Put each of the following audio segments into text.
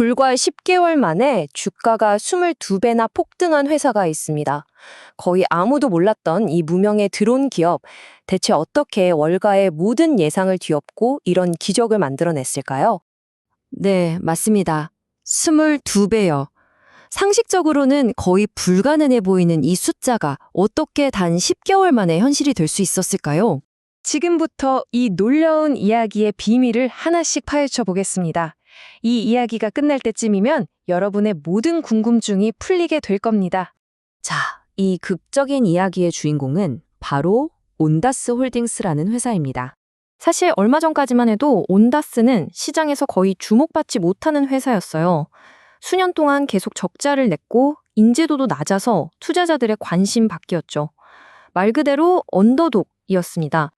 불과 10개월 만에 주가가 22배나 폭등한 회사가 있습니다. 거의 아무도 몰랐던 이 무명의 드론 기업, 대체 어떻게 월가의 모든 예상을 뒤엎고 이런 기적을 만들어냈을까요? 네, 맞습니다. 22배요. 상식적으로는 거의 불가능해 보이는 이 숫자가 어떻게 단 10개월 만에 현실이 될 수 있었을까요? 지금부터 이 놀라운 이야기의 비밀을 하나씩 파헤쳐 보겠습니다. 이 이야기가 끝날 때쯤이면 여러분의 모든 궁금증이 풀리게 될 겁니다. 자, 이 극적인 이야기의 주인공은 바로 온다스 홀딩스라는 회사입니다. 사실 얼마 전까지만 해도 온다스는 시장에서 거의 주목받지 못하는 회사였어요. 수년 동안 계속 적자를 냈고 인지도도 낮아서 투자자들의 관심 밖이었죠. 말 그대로 언더독이었습니다.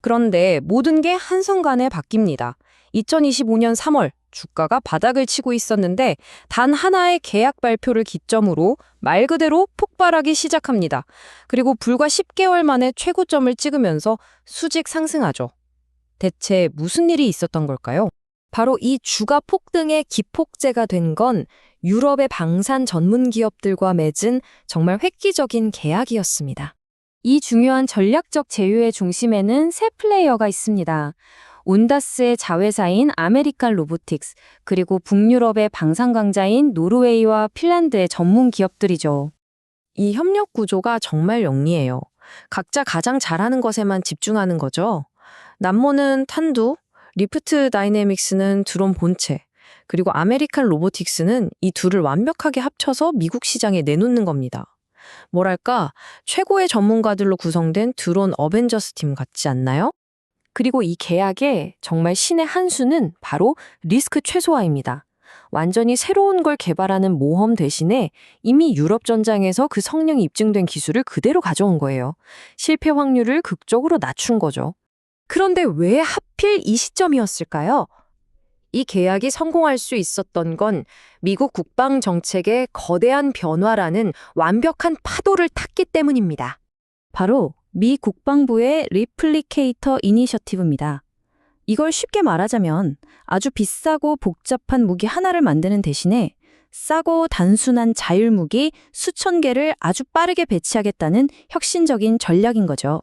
그런데 모든 게 한순간에 바뀝니다. 2025년 3월 주가가 바닥을 치고 있었는데 단 하나의 계약 발표를 기점으로 말 그대로 폭발하기 시작합니다. 그리고 불과 10개월 만에 최고점을 찍으면서 수직 상승하죠. 대체 무슨 일이 있었던 걸까요? 바로 이 주가 폭등의 기폭제가 된 건 유럽의 방산 전문 기업들과 맺은 정말 획기적인 계약이었습니다. 이 중요한 전략적 제휴의 중심에는 세 플레이어가 있습니다. 온다스의 자회사인 아메리칸 로보틱스, 그리고 북유럽의 방산 강자인 노르웨이와 핀란드의 전문 기업들이죠. 이 협력 구조가 정말 영리해요. 각자 가장 잘하는 것에만 집중하는 거죠. 남모는 탄두, 리프트 다이내믹스는 드론 본체, 그리고 아메리칸 로보틱스는 이 둘을 완벽하게 합쳐서 미국 시장에 내놓는 겁니다. 뭐랄까, 최고의 전문가들로 구성된 드론 어벤져스 팀 같지 않나요? 그리고 이 계약의 정말 신의 한 수는 바로 리스크 최소화입니다. 완전히 새로운 걸 개발하는 모험 대신에 이미 유럽 전장에서 그 성능이 입증된 기술을 그대로 가져온 거예요. 실패 확률을 극적으로 낮춘 거죠. 그런데 왜 하필 이 시점이었을까요? 이 계약이 성공할 수 있었던 건 미국 국방 정책의 거대한 변화라는 완벽한 파도를 탔기 때문입니다. 바로 미 국방부의 리플리케이터 이니셔티브입니다. 이걸 쉽게 말하자면 아주 비싸고 복잡한 무기 하나를 만드는 대신에 싸고 단순한 자율 무기 수천 개를 아주 빠르게 배치하겠다는 혁신적인 전략인 거죠.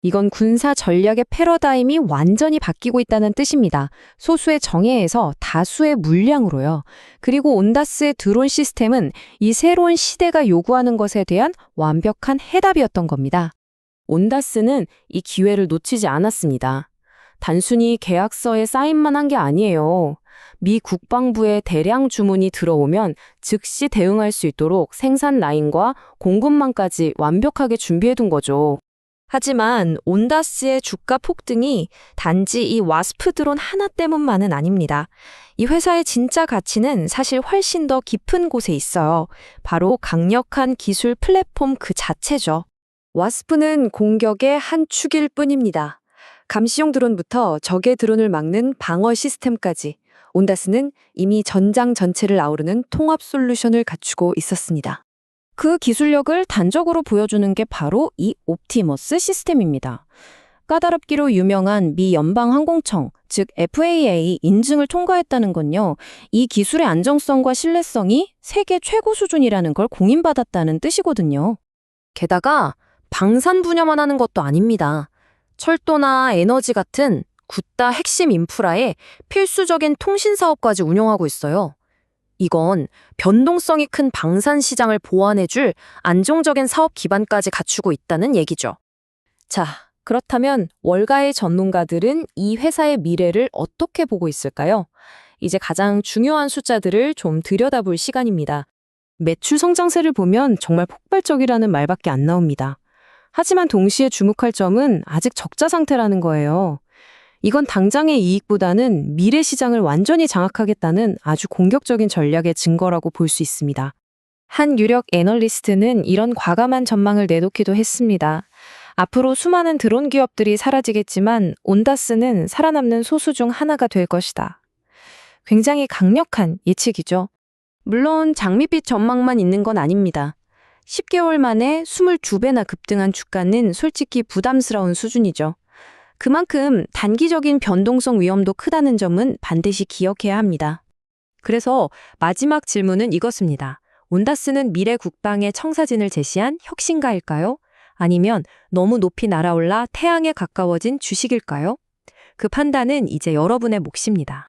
이건 군사 전략의 패러다임이 완전히 바뀌고 있다는 뜻입니다. 소수의 정예에서 다수의 물량으로요. 그리고 온다스의 드론 시스템은 이 새로운 시대가 요구하는 것에 대한 완벽한 해답이었던 겁니다. 온다스는 이 기회를 놓치지 않았습니다. 단순히 계약서에 사인만 한 게 아니에요. 미 국방부의 대량 주문이 들어오면 즉시 대응할 수 있도록 생산 라인과 공급망까지 완벽하게 준비해둔 거죠. 하지만 온다스의 주가 폭등이 단지 이 와스프 드론 하나 때문만은 아닙니다. 이 회사의 진짜 가치는 사실 훨씬 더 깊은 곳에 있어요. 바로 강력한 기술 플랫폼 그 자체죠. 와스프는 공격의 한 축일 뿐입니다. 감시용 드론부터 적의 드론을 막는 방어 시스템까지 온다스는 이미 전장 전체를 아우르는 통합 솔루션을 갖추고 있었습니다. 그 기술력을 단적으로 보여주는 게 바로 이 옵티머스 시스템입니다. 까다롭기로 유명한 미 연방항공청, 즉 FAA 인증을 통과했다는 건요. 이 기술의 안정성과 신뢰성이 세계 최고 수준이라는 걸 공인받았다는 뜻이거든요. 게다가 방산 분야만 하는 것도 아닙니다. 철도나 에너지 같은 굳다 핵심 인프라에 필수적인 통신 사업까지 운영하고 있어요. 이건 변동성이 큰 방산 시장을 보완해줄 안정적인 사업 기반까지 갖추고 있다는 얘기죠. 자, 그렇다면 월가의 전문가들은 이 회사의 미래를 어떻게 보고 있을까요? 이제 가장 중요한 숫자들을 좀 들여다볼 시간입니다. 매출 성장세를 보면 정말 폭발적이라는 말밖에 안 나옵니다. 하지만 동시에 주목할 점은 아직 적자 상태라는 거예요. 이건 당장의 이익보다는 미래 시장을 완전히 장악하겠다는 아주 공격적인 전략의 증거라고 볼 수 있습니다. 한 유력 애널리스트는 이런 과감한 전망을 내놓기도 했습니다. 앞으로 수많은 드론 기업들이 사라지겠지만 온다스는 살아남는 소수 중 하나가 될 것이다. 굉장히 강력한 예측이죠. 물론 장밋빛 전망만 있는 건 아닙니다. 10개월 만에 22배나 급등한 주가는 솔직히 부담스러운 수준이죠. 그만큼 단기적인 변동성 위험도 크다는 점은 반드시 기억해야 합니다. 그래서 마지막 질문은 이것입니다. 온다스는 미래 국방의 청사진을 제시한 혁신가일까요? 아니면 너무 높이 날아올라 태양에 가까워진 주식일까요? 그 판단은 이제 여러분의 몫입니다.